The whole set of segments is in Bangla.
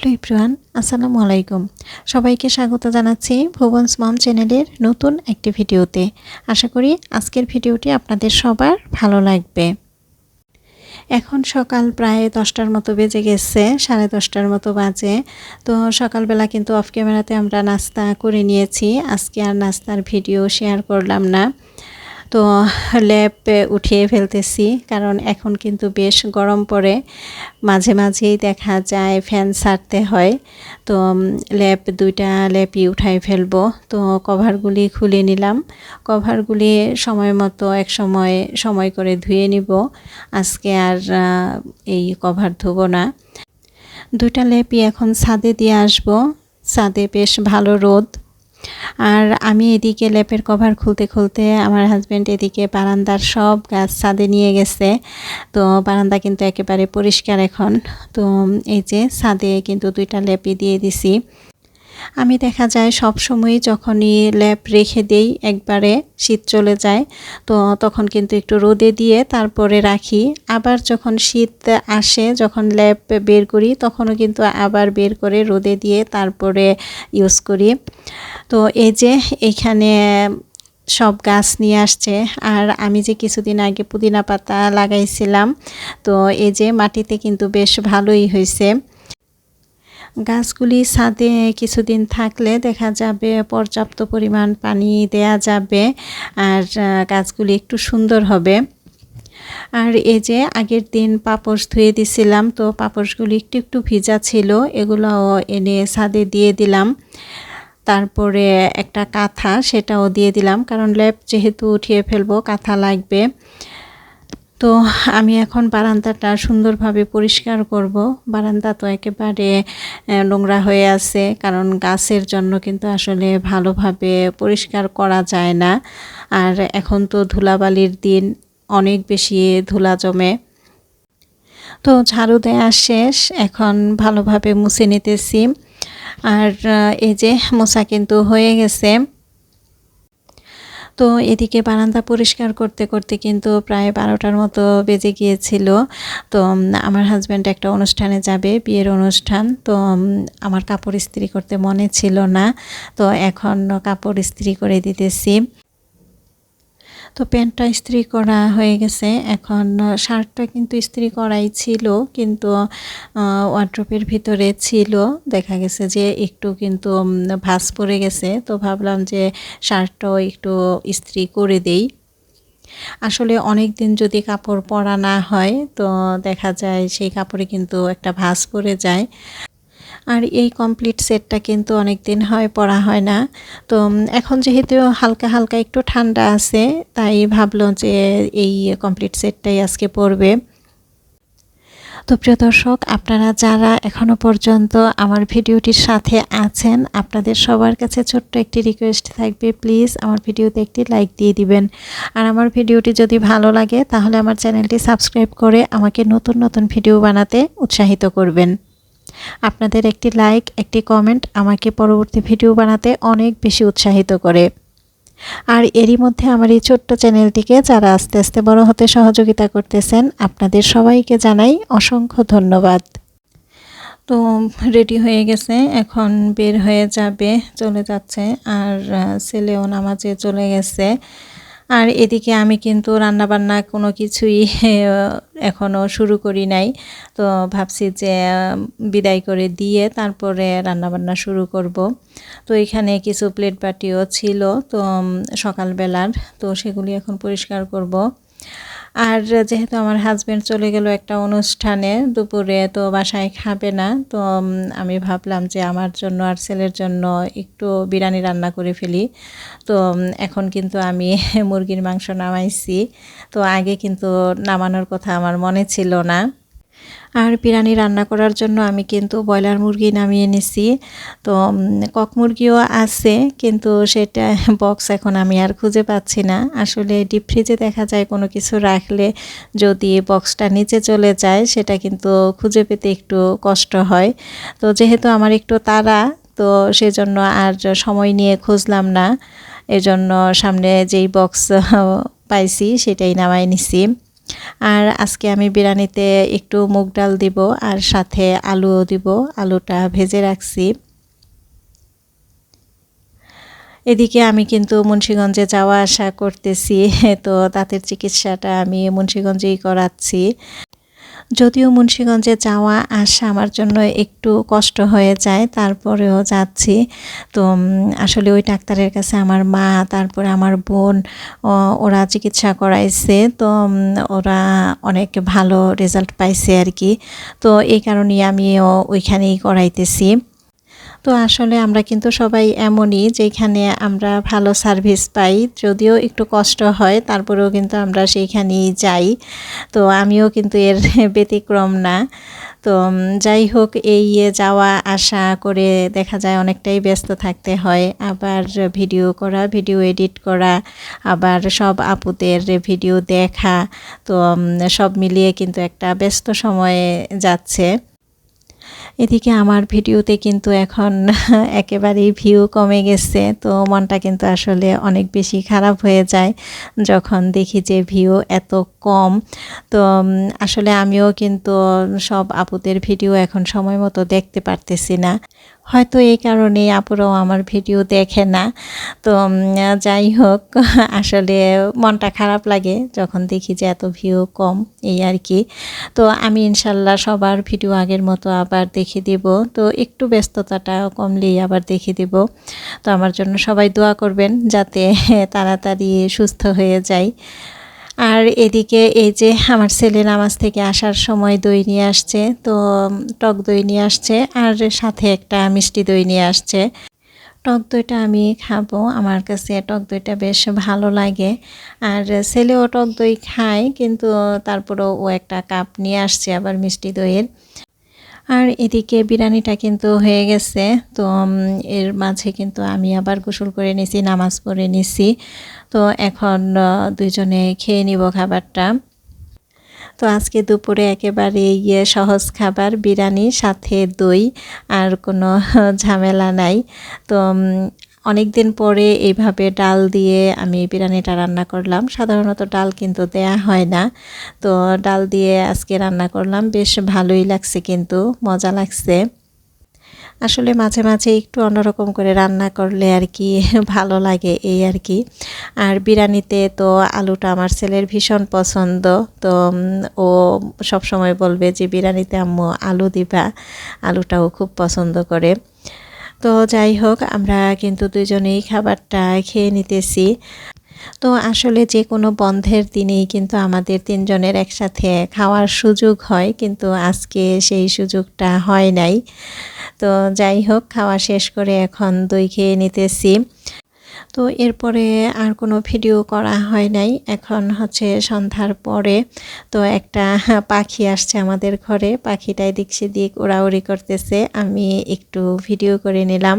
হ্যালো ইব্রান আসসালামু আলাইকুম। সবাইকে স্বাগত জানাচ্ছি ভুবনস মম চ্যানেলের নতুন একটি ভিডিওতে। আশা করি আজকের ভিডিওটি আপনাদের সবার ভালো লাগবে। এখন সকাল প্রায় দশটার মতো বেজে গেছে, সাড়ে দশটার মতো বাজে। তো সকালবেলা কিন্তু অফ ক্যামেরাতে আমরা নাস্তা করে নিয়েছি। আজকে আর নাস্তার ভিডিও শেয়ার করলাম না। তো ল্যাপ উঠিয়ে ফেলতেছি, কারণ এখন কিন্তু বেশ গরম পড়ে। মাঝে মাঝেই দেখা যায় ফ্যান ছাড়তে হয়। তো ল্যাপ দুইটা ল্যাপই উঠাই ফেলব। তো কভারগুলি খুলে নিলাম। কভারগুলি সময় মতো এক সময় সময় করে ধুয়ে নিব। আজকে আর এই কভার ধুবো না। দুইটা ল্যাপই এখন ছাদে দিয়ে আসব। ছাদে বেশ ভালো রোদ। আর আমি এদিকে ল্যাপের কভার খুলতে খুলতে আমার হাজব্যান্ড এদিকে বারান্দার সব গাছ ছাদে নিয়ে গেছে। তো বারান্দা কিন্তু একেবারে পরিষ্কার এখন। তো এই যে ছাদে কিন্তু দুইটা ল্যাপি দিয়ে দিছি। আমি দেখা যায় সব সময় যখনই ল্যাপ রেখে দেই, একবারে শীত চলে যায়, তো তখন কিন্তু একটু রোদে দিয়ে তারপরে রাখি। আবার যখন শীত আসে, যখন ল্যাপ বের করি, তখনও কিন্তু আবার বের করে রোদে দিয়ে তারপরে ইউজ করি। তো এই যে এখানে সব গাছ নিয়ে আসছে, আর আমি যে কিছুদিন আগে পুদিনা পাতা লাগাইছিলাম, তো এই যে মাটিতে কিন্তু বেশ ভালোই হয়েছে গাছগুলি ছাদে কিছুদিন থাকলে দেখা যাবে পর্যাপ্ত পরিমাণ পানি দেয়া যাবে আর গাছগুলি একটু সুন্দর হবে। আর এই যে আগের দিন পাপোশ ধুয়ে দিছিলাম, তো পাপোশগুলি একটু একটু ভিজা ছিল এগুলো এনে ছাদে দিয়ে দিলাম। তারপরে একটা কাঁথা, সেটাও দিয়ে দিলাম, কারণ ল্যাপ যেহেতু উঠিয়ে ফেলব, কাঁথা লাগবে। তো আমি এখন বারান্দাটা সুন্দরভাবে পরিষ্কার করব। বারান্দা তো একেবারে নোংরা হয়ে আছে, কারণ গাছের জন্য কিন্তু আসলে ভালোভাবে পরিষ্কার করা যায় না। আর এখন তো ধুলাবালির দিন, অনেক বেশি ধুলা জমে। তো ঝাড়ু দেয়া শেষ, এখন ভালোভাবে মুছে নিতেছি। আর এই যে মোছা কিন্তু হয়ে গেছে। তো এদিকে বারান্দা পরিষ্কার করতে করতে কিন্তু প্রায় বারোটার মতো বেজে গিয়েছিল। তো আমার হাজব্যান্ড একটা অনুষ্ঠানে যাবে, বিয়ের অনুষ্ঠান। তো আমার কাপড় ইস্ত্রি করতে মনে ছিল না। তো এখন কাপড় ইস্ত্রি করে দিতেছি। তো প্যান্টটা ইস্ত্রি করা হয়ে গেছে। এখন শার্টটা কিন্তু ইস্ত্রি করাই ছিল, কিন্তু ওয়ার্ড্রপের ভিতরে ছিল। দেখা গেছে যে একটু কিন্তু ভাস পড়ে গেছে। তো ভাবলাম যে শার্টটাও একটু ইস্ত্রি করে দেই। আসলে অনেক দিন যদি কাপড় পরা না হয়, তো দেখা যায় সেই কাপড়ে কিন্তু একটা ভাস পড়ে যায়। আর এই কমপ্লিট সেটটা কিন্তু অনেক দিন হয় পরা হয় না। তো এখন যেহেতু হালকা হালকা একটু ঠান্ডা আছে, তাই ভাবলো যে এই কমপ্লিট সেটটাই আজকে পরবে তো প্রিয় দর্শক, আপনারা যারা এখনও পর্যন্ত আমার ভিডিওটির সাথে আছেন, আপনাদের সবার কাছে ছোট্ট একটি রিকোয়েস্ট থাকবে প্লিজ আমার ভিডিওতে একটি লাইক দিয়ে দিবেন। আর আমার ভিডিওটি যদি ভালো লাগে, তাহলে আমার চ্যানেলটি সাবস্ক্রাইব করে আমাকে নতুন নতুন ভিডিও বানাতে উৎসাহিত করবেন। আপনাদের একটি লাইক একটি কমেন্ট আমাকে পরবর্তী ভিডিও বানাতে অনেক বেশি উৎসাহিত করে। আর এরই মধ্যে আমার এই ছোট্ট চ্যানেলটিকে যারা আস্তে আস্তে বড় হতে সহযোগিতা করতেছেন, আপনাদের সবাইকে জানাই অসংখ্য ধন্যবাদ। তো রেডি হয়ে গেছে, এখন বের হয়ে যাবে, চলে যাচ্ছে, আর ছেলেও নামাজে চলে গেছে। আর এদিকে আমি কিন্তু রান্নাবান্না কোনো কিছুই এখনও শুরু করি নাই। তো ভাবছি যে বিদায় করে দিয়ে তারপরে রান্নাবান্না শুরু করব। তো এখানে কিছু প্লেট বাটিও ছিল, তো সকালবেলার। তো সেগুলি এখন পরিষ্কার করব। আর যেহেতু আমার হাজব্যান্ড চলে গেল একটা অনুষ্ঠানে দুপুরে, তো বাসায় খাবে না, তো আমি ভাবলাম যে আমার জন্য আর ছেলের জন্য একটু বিরিয়ানি রান্না করে ফেলি। তো এখন কিন্তু আমি মুরগির মাংস নামাইছি। তো আগে কিন্তু নামানোর কথা আমার মনে ছিল না। আর বিরিয়ানি রান্না করার জন্য আমি কিন্তু ব্রয়লার মুরগি নামিয়ে নিছি। তো কক মুরগিও আছে, কিন্তু সেটা বক্স এখন আমি আর খুঁজে পাচ্ছি না। আসলে ডিপ ফ্রিজে দেখা যায় কোনো কিছু রাখলে যদি বক্সটা নিচে চলে যায়, সেটা কিন্তু খুঁজে পেতে একটু কষ্ট হয়। তো, যেহেতু আমার একটু তাড়া, তো সেজন্য আর সময় নিয়ে খুঁজলাম না। এজন্য সামনে যেই বক্স পাইছি, সেটাই নামাই নিছি। আর আজকে আমি বিরিয়ানিতে একটু মুগ ডাল দিব আর সাথে আলুও দিব। আলুটা ভেজে রাখছি। এদিকে আমি কিন্তু মুন্সীগঞ্জে যাওয়া আসা করতেছি, তো দাঁতের চিকিৎসাটা আমি মুন্সীগঞ্জেই করাচ্ছি। যদিও মুন্সীগঞ্জে যাওয়া, আসা আমার জন্য একটু কষ্ট হয়ে যায়, তারপরেও যাচ্ছি। তো আসলে ওই ডাক্তারের কাছে আমার মা, তারপরে আমার বোন ওরা চিকিৎসা করাইছে। তো ওরা অনেক ভালো রেজাল্ট পাইছে আর কি। তো, এই কারণেই আমিও ওইখানেই করাইতেছি। তো আসলে আমরা কিন্তু সবাই এমনই যেখানে আমরা ভালো সার্ভিস পাই, যদিও একটু কষ্ট হয়, তারপরেও কিন্তু আমরা সেইখানেই যাই। তো আমিও কিন্তু এর ব্যতিক্রম না। তো যাই হোক, এই যাওয়া, আসা করে দেখা যায় অনেকটাই ব্যস্ত থাকতে হয়। আবার ভিডিও করা ভিডিও এডিট করা, আবার সব আপুদের ভিডিও দেখা। তো সব মিলিয়ে কিন্তু একটা ব্যস্ত সময়ে যাচ্ছে। এদিকে আমার ভিডিওতে কিন্তু এখন একেবারেই ভিউ কমে গেছে, তো মনটা কিন্তু আসলে অনেক বেশি খারাপ হয়ে যায় যখন দেখি যে ভিউ এত কম। তো আসলে আমিও কিন্তু সব আপুদের ভিডিও এখন সময় মতো দেখতে পারতেছি না। হয়তো এই কারণে আপুরাও আমার ভিডিও দেখে না। তো যাই হোক, আসলে মনটা খারাপ লাগে যখন দেখি যে এত ভিউ কম, এই আর কি। তো আমি ইনশাল্লাহ সবার ভিডিও আগের মতো আবার দেখে দিব। তো একটু ব্যস্ততাটা কমলেই আবার দেখে দিব। তো আমার জন্য সবাই দোয়া করবেন যাতে তাড়াতাড়ি সুস্থ হয়ে যায়। আর এদিকে এই যে আমার ছেলে নামাজ থেকে আসার সময় দই নিয়ে আসছে, তো টক দই নিয়ে আসছে আর সাথে একটা মিষ্টি দই নিয়ে আসছে। টক দইটা আমি খাব, আমার কাছে টক দইটা বেশ ভালো লাগে। আর ছেলেও টক দই খায়, কিন্তু তারপরেও ও একটা কাপ নিয়ে আসছে আবার মিষ্টি দইয়ের। আর এদিকে বিরিয়ানিটা কিন্তু হয়ে গেছে। তো এর মাঝে কিন্তু আমি আবার গোসল করে নিছি, নামাজ পড়ে নিছি। তো এখন দুজনে খেয়ে নিব খাবারটা। তো আজকে দুপুরে একেবারে ইয়ে সহজ খাবার, বিরিয়ানি, সাথে দই, আর কোনো ঝামেলা নাই। তো অনেক দিন পরে এইভাবে ডাল দিয়ে আমি বিরিয়ানিটা রান্না করলাম। সাধারণত ডাল কিন্তু দেয়া হয় না। তো ডাল দিয়ে আজকে রান্না করলাম। বেশ ভালোই লাগছে কিন্তু, মজা লাগছে। আসলে মাঝে মাঝে একটু অন্যরকম করে রান্না করলে আর কি ভালো লাগে এই আর কি। আর বিরিয়ানিতে তো আলুটা আমার ছেলের ভীষণ পছন্দ। তো ও সব সময় বলবে যে, বিরিয়ানিতে আম্মু আলু দিবা। আলুটাও খুব পছন্দ করে। তো যাই হোক, আমরা কিন্তু দুজনেই খাবারটা খেয়ে নিতেছি। তো আসলে যে কোনো বন্ধের দিনেই কিন্তু আমাদের তিনজনের একসাথে খাওয়ার সুযোগ হয়, কিন্তু আজকে সেই সুযোগটা হয় নাই। তো যাই হোক, খাওয়া শেষ করে এখন দই খেয়ে নিতেছি। তো এরপরে আর কোনো ভিডিও করা হয় নাই। এখন হচ্ছে সন্ধ্যার পরে তো একটা পাখি আসছে আমাদের ঘরে। পাখিটাই দিক সেদিক ওড়াউড়ি করতেছে। আমি একটু ভিডিও করে নিলাম।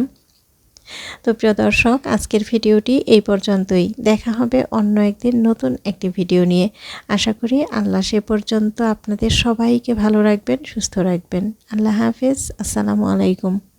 তো প্রিয় দর্শক, আজকের ভিডিওটি এই পর্যন্তই। দেখা হবে অন্য একদিন নতুন একটি ভিডিও নিয়ে। আশা করি আল্লাহ সে পর্যন্ত আপনাদের সবাইকে ভালো রাখবেন, সুস্থ রাখবেন। আল্লাহ হাফিজ। আসসালামু আলাইকুম।